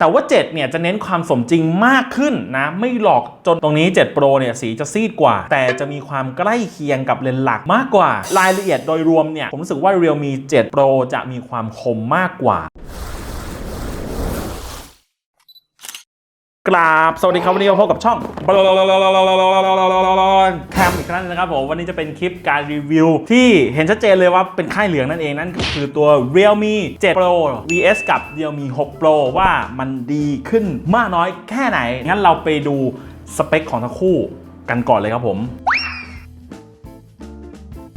แต่ว่า 7 เนี่ยจะเน้นความสมจริงมากขึ้นนะ ไม่หลอกจนตรงนี้ 7 Pro เนี่ยสีจะซีดกว่า แต่จะมีความใกล้เคียงกับเลนส์หลักมากกว่า รายละเอียดโดยรวมเนี่ย ผมรู้สึกว่า Realme 7 Pro จะมีความคมมากกว่า กราบ สวัสดีครับ วันนี้มาพบกับช่องแคมอีกครั้งหนึงนะครับผมวันนี้จะเป็นคลิปการรีวิว ที่เห็นชัดเจนเลยว่าเป็นค่ายเหลืองนั่นเอง นั่นก็คือตัว Realme 7 Pro vs กับ Realme 6 Pro ว่ามันดีขึ้นมากน้อยแค่ไหน งั้นเราไปดูสเปคของทั้งคู่กันก่อนเลยครับผม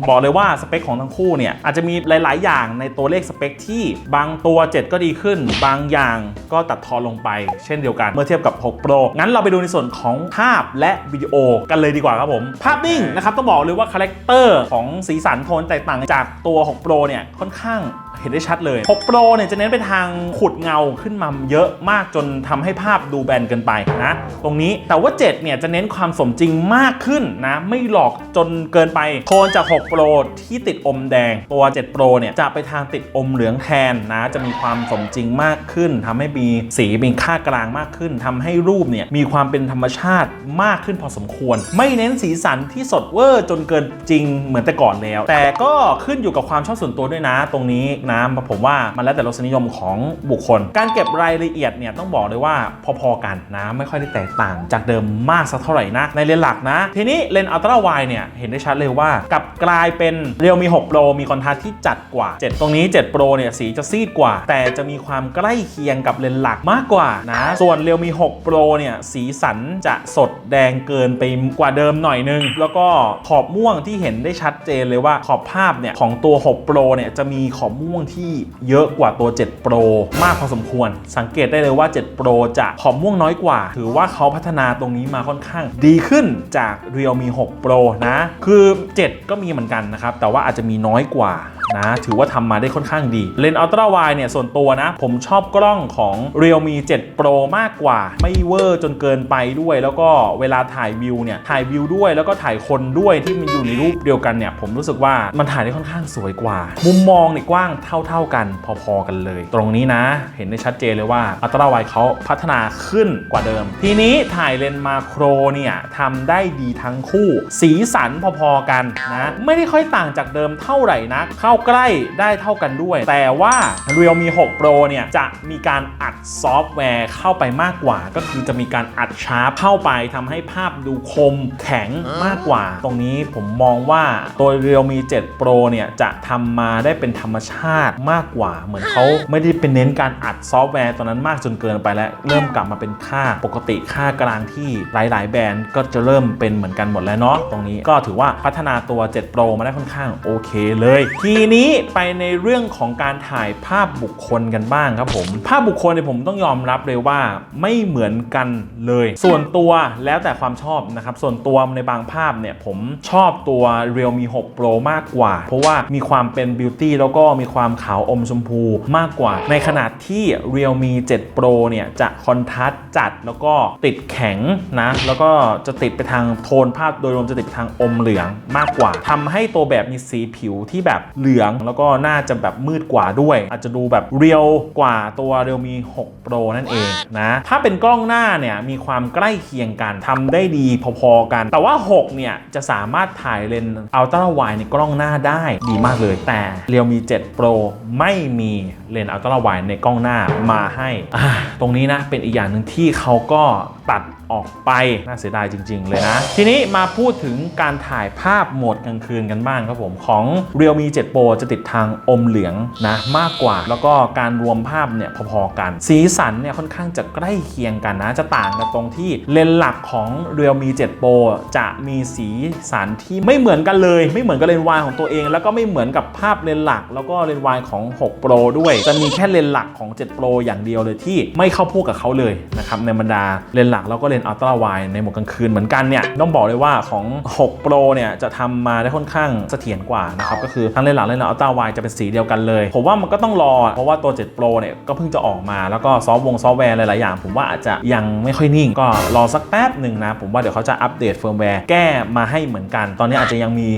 บอกเลยว่าสเปคของทั้งคู่เนี่ยอาจจะมีหลาย ๆ อย่างในตัวเลขสเปคที่บางตัว 7 ก็ดีขึ้น บางอย่างก็ตัดทอนลงไป เช่นเดียวกันเมื่อเทียบกับ 6 Pro งั้นเราไปดูในส่วนของภาพและวิดีโอกันเลยดีกว่าครับผม ภาพนิ่งนะครับต้องบอกเลยว่าคาแรคเตอร์ของสีสันโทนแตกต่างจากตัว 6 Pro เนี่ยค่อนข้าง เห็นได้ชัดเลย 6 Pro เนี่ยจะเน้นไปทางขุดเงาขึ้นมาเยอะมากจนทำให้ภาพดูแบนเกินไปนะตรงนี้แต่ว่า 7 เนี่ยจะเน้นความสมจริงมากขึ้นนะไม่หลอกจนเกินไปโทนจาก 6 Pro ที่ติดอมแดง ตัว 7 Pro เนี่ยจะไปทางติดอมเหลืองแทนนะจะมีความสมจริงมากขึ้นทำให้มีสีมีค่ากลางมากขึ้นทำให้รูปเนี่ยมีความเป็นธรรมชาติมากขึ้นพอสมควร ไม่เน้นสีสันที่สดเวอร์จนเกินจริงเหมือนแต่ก่อนแล้ว แต่ก็ขึ้นอยู่กับความชอบส่วนตัวด้วยนะตรงนี้นะผมว่ามันแล้วแต่รสนิยมของบุคคล การเก็บรายละเอียดเนี่ยต้องบอกเลยว่าพอๆกันนะไม่ค่อยได้แตกต่าง จากเดิมมากสักเท่าไหร่นะในเลนส์หลักนะ ทีนี้เลนส์อัลตร้าไวเนี่ยเห็นได้ชัดเลยว่ากับกลายเป็นเรียวมี6 Pro มีคอนทราสต์ที่จัดกว่า 7 ตรงนี้7 Pro เนี่ยสีจะซีดกว่า แต่จะมีความใกล้เคียงกับเลนส์หลักมากกว่านะ ส่วนเรียวมี6 Pro เนี่ยสีสันจะสดแดงเกินไปกว่าเดิมหน่อยนึง แล้วก็ขอบม่วงที่เห็นได้ชัดเจนเลยว่าขอบภาพเนี่ยของตัว6 Pro เนี่ยจะมีขอบม่วงที่เยอะกว่าตัว 7 Pro มากพอสมควร สังเกตได้เลยว่า 7 Pro จะขอบม่วงน้อยกว่า ถือว่าเขาพัฒนาตรงนี้มาค่อนข้างดีขึ้นจาก Realme 6 Pro นะ คือ 7 ก็มีเหมือนกันนะครับ แต่ว่าอาจจะมีน้อยกว่า นะถือว่าทำมาได้ค่อนข้างดีเลนส์อัลตร้าไวเนี่ยส่วนตัวนะ ผมชอบกล้องของ Realme 7 Pro มากกว่า ไม่เวอร์จนเกินไปด้วย แล้วก็เวลาถ่ายวิวเนี่ยถ่ายวิวด้วยแล้วก็ถ่ายคนด้วยที่มันอยู่ในรูปเดียวกันเนี่ยผมรู้สึกว่ามันถ่ายได้ค่อนข้างสวยกว่า มุมมองเนี่ยกว้างเท่า ๆกันพอๆกันเลย ตรงนี้นะ เห็นได้ชัดเจนเลยว่าอัลตร้าไวเขาพัฒนาขึ้นกว่าเดิม ทีนี้ถ่ายเลนส์มาโครเนี่ยทำได้ดีทั้งคู่ สีสันพอๆกันนะไม่ได้ค่อยต่างจากเดิมเท่าไหร่นะเข้าใกล้ได้เท่ากันด้วย แต่ว่า Realme 6 Pro เนี่ยจะมีการอัดซอฟต์แวร์เข้าไปมากกว่า ก็คือจะมีการอัดชาร์ปเข้าไปทำให้ภาพดูคมแข็งมากกว่า ตรงนี้ผมมองว่าตัว Realme 7 Pro เนี่ยจะทำมาได้เป็นธรรมชาติมากกว่า เหมือนเขาไม่ได้เป็นเน้นการอัดซอฟต์แวร์ตัวนั้นมากจนเกินไปแล้ว เริ่มกลับมาเป็นค่าปกติค่ากลางที่หลาย ๆ แบรนด์ก็จะเริ่มเป็นเหมือนกันหมดแล้วเนาะตรงนี้ก็ถือว่าพัฒนาตัว 7 Pro มาได้ค่อนข้างโอเคเลยทีนี้ไปในเรื่องของการถ่ายภาพบุคคลกันบ้างครับผม ภาพบุคคลเนี่ยผมต้องยอมรับเลยว่าไม่เหมือนกันเลย ส่วนตัวแล้วแต่ความชอบนะครับ ส่วนตัวในบางภาพเนี่ยผมชอบตัว Realme 6 Pro มากกว่า เพราะว่ามีความเป็นบิวตี้แล้วก็มีความขาวอมชมพูมากกว่า ในขณะที่ Realme 7 Pro เนี่ยจะคอนทราสต์จัดแล้วก็ติดแข็งนะ แล้วก็จะติดไปทางโทนภาพโดยรวมจะติดไปทางอมเหลืองมากกว่าทำให้ตัวแบบมีสีผิวที่แบบเหลืองแล้วก็น่าจะแบบมืดกว่าด้วย อาจจะดูแบบเรียวกว่าตัว Realme 6 Pro นั่นเองนะถ้าเป็นกล้องหน้าเนี่ยมีความใกล้เคียงกันทำได้ดีพอๆกัน แต่ว่า 6 เนี่ย จะสามารถถ่ายเลนส์อัลตร้าไวในกล้องหน้าได้ดีมากเลย แต่ Realme 7 Pro ไม่มีเลนส์อัลตร้าไวในกล้องหน้ามาให้อ่าตรงนี้นะเป็นอีกอย่างหนึ่งที่เขาก็ตัด ออกไป น่าเสียดายจริง ๆ เลยนะ ทีนี้มาพูดถึงการถ่ายภาพโหมดกลางคืนกันบ้างครับผม ของ Realme 7 Pro จะติดทางอมเหลืองนะมากกว่า แล้วก็การรวมภาพเนี่ยพอๆกัน สีสันเนี่ยค่อนข้างจะใกล้เคียงกันนะ จะต่างกันตรงที่เลนส์หลักของ Realme 7 Pro จะมีสีสันที่ไม่เหมือนกันเลย ไม่เหมือนกับเลนส์วายของตัวเอง แล้วก็ไม่เหมือนกับภาพเลนส์หลัก แล้วก็เลนส์วายของ 6 Pro ด้วย จะมีแค่เลนส์หลักของ 7 Pro อย่างเดียวเลยที่ไม่เข้าพวกกับเขาเลยนะครับในบรรดาเลนส์หลักแล้วก็เลนส์นอัลตร้าไวในโหมดกลางคืนเหมือนกันเนี่ยต้องบอกเลยว่าของ 6 Pro เนี่ยจะทำมาได้ค่อนข้างเสถียรกว่านะครับก็คือทั้งเลนส์หลังเลนส์อัลตร้าไวจะเป็นสีเดียวกันเลย ผมว่ามันก็ต้องรอ เพราะว่าตัว 7 Pro เนี่ยก็เพิ่งจะออกมาแล้วก็ซอฟต์วงซอฟต์แวร์หลายๆอย่าง ผมว่าอาจจะยังไม่ค่อยนิ่ง ก็รอสักแป๊บหนึ่งนะ ผมว่าเดี๋ยวเขาจะอัปเดตเฟิร์มแวร์แก้มาให้เหมือนกัน ตอนนี้อาจจะยังมี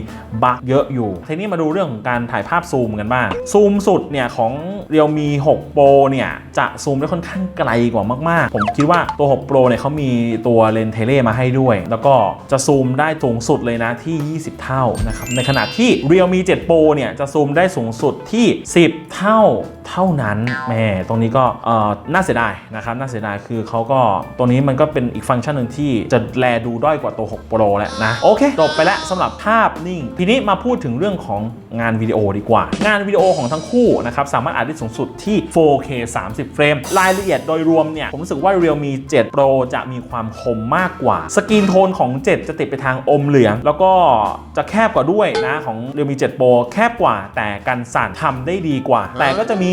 บั๊กเยอะอยู่ทีนี้มาดูเรื่องของการถ่ายภาพซูมกันบ้างซูมสุดเนี่ยของ Realme 6 Pro เนี่ยจะซูมได้ค่อนข้างไกลกว่ามาก ๆ ผมคิดว่าตัว 6 Pro เนี่ยเขามีตัวเลนส์เทเลมาให้ด้วย แล้วก็จะซูมได้สูงสุดเลยนะที่ 20 เท่านะครับ ในขณะที่ Realme 7 Pro เนี่ยจะซูมได้สูงสุดที่ 10 เท่าเท่านั้นแม่ตรงนี้ก็น่าเสียดายนะครับน่าเสียดายคือเขาก็ตัวนี้มันก็เป็นอีกฟังก์ชันหนึ่งที่จะแลดูด้อยกว่าตัว 6 Pro แหละนะ โอเค จบไปแล้วสำหรับภาพนิ่ง ทีนี้มาพูดถึงเรื่องของงานวิดีโอดีกว่า งานวิดีโอของทั้งคู่นะครับ สามารถอัดได้สูงสุดที่ 4K 30 เฟรม รายละเอียดโดยรวมเนี่ย ผมรู้สึกว่า Realme 7 Pro จะมีความคมมากกว่า สกรีนโทนของ 7 จะติดไปทางอมเหลือง แล้วก็จะแคบกว่าด้วยนะของ Realme 7 Pro แคบกว่าแต่กันสั่นทำได้ดีกว่า แต่ก็จะมี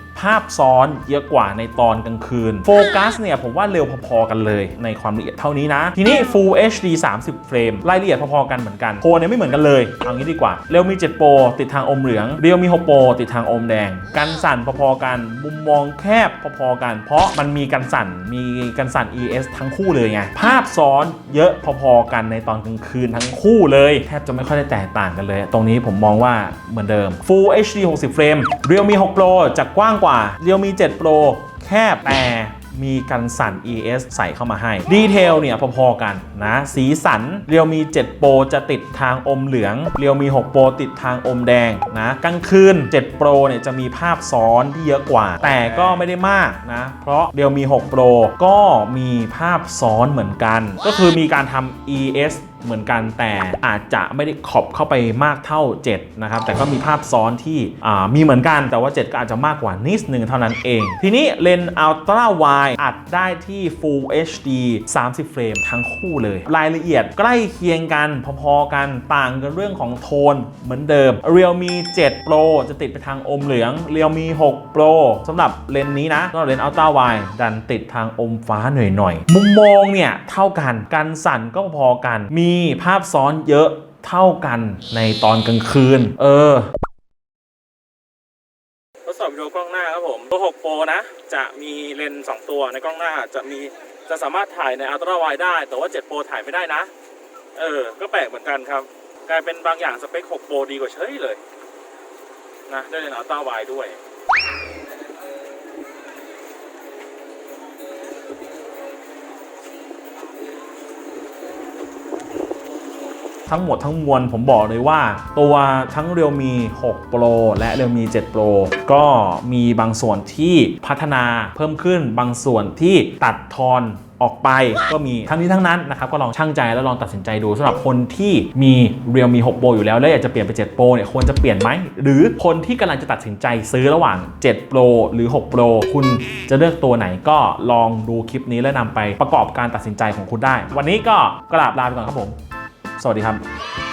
ภาพซ้อนเยอะกว่าในตอนกลางคืน โฟกัสเนี่ยผมว่าเร็วพอๆกันเลยในความละเอียดเท่านี้นะ ทีนี้ Full HD 30 เฟรมรายละเอียดพอๆกันเหมือนกันโทนเนี่ยไม่เหมือนกันเลย เอางี้ดีกว่า เร็วมี7 Pro ติดทางอมเหลือง เรียวมี6 Pro ติดทางอมแดง กันสั่นพอๆกัน มุมมองแคบพอๆกัน เพราะมันมีกันสั่น มีกันสั่น ES ทั้งคู่เลยไง ภาพซ้อนเยอะพอๆกันในตอนกลางคืนทั้งคู่เลย แทบจะไม่ค่อยได้แตกต่างกันเลย ตรงนี้ผมมองว่าเหมือนเดิม Full HD 60 เฟรม Realme 6 Pro จะกว้างกว่า Realme 7 Pro แคบแต่มีกันสั่น ES ใส่เข้ามาให้ ดีเทลเนี่ยพอๆกันนะ สีสัน Realme 7 Pro จะติดทางอมเหลือง Realme 6 Pro ติดทางอมแดงนะกลางคืน 7 Pro เนี่ยจะมีภาพซ้อนที่เยอะกว่า แต่ก็ไม่ได้มากนะ เพราะ Realme 6 Pro ก็มีภาพซ้อนเหมือนกัน ก็คือมีการทำ ES เหมือนกันแต่อาจจะไม่ได้ขอบเข้าไปมากเท่า 7 นะครับ แต่ก็มีภาพซ้อนที่มีเหมือนกันแต่ว่า 7 ก็อาจจะมากกว่านิดนึงเท่านั้นเอง ทีนี้เลนส์ Ultra Wide อัดได้ที่ Full HD 30 เฟรมทั้งคู่เลย รายละเอียดใกล้เคียงกันพอๆกันต่างกันเรื่องของโทนเหมือนเดิม Realme 7 Pro จะติดไปทางอมเหลือง Realme 6 Pro สำหรับเลนส์นี้นะสำหรับเลนส์ Ultra Wide ดันติดทางอมฟ้าหน่อยๆมุมมองเนี่ยเท่ากันกันสั่นก็พอกันมีีภาพซ้อนเยอะเท่ากันในตอนกลางคืน เออ ทดสอบวิดีโอกล้องหน้าครับผมตัว6 Pro นะ จะมีเลนส์2ตัวในกล้องหน้าจะมีจะสามารถถ่ายใน Ultra Wide ได้ แต่ว่า 7 Pro ถ่ายไม่ได้นะ เออ ก็แปลกเหมือนกันครับ กลายเป็นบางอย่างสเปค 6 Pro ดีกว่าเฉยเลย นะ ได้เลนส์ Ultra Wide ด้วย ทั้งหมดทั้งมวลผมบอกเลยว่า ตัวทั้ง Realme 6 Pro และ Realme 7 Pro ก็มีบางส่วนที่พัฒนาเพิ่มขึ้นบางส่วนที่ตัดทอนออกไปก็มีทั้งนี้ทั้งนั้นนะครับก็ลองชั่งใจแล้วลองตัดสินใจดูสำหรับคนที่มี Realme 6 Pro อยู่แล้ว แล้วอยากจะเปลี่ยนไป7 Pro เนี่ยควรจะเปลี่ยนไหม หรือคนที่กำลังจะตัดสินใจซื้อระหว่าง7 Pro หรือ6 Pro คุณจะเลือกตัวไหนก็ลองดูคลิปนี้แล้วนำไปประกอบการตัดสินใจของคุณได้ วันนี้ก็กราบลาไปก่อนครับผม สวัสดีครับ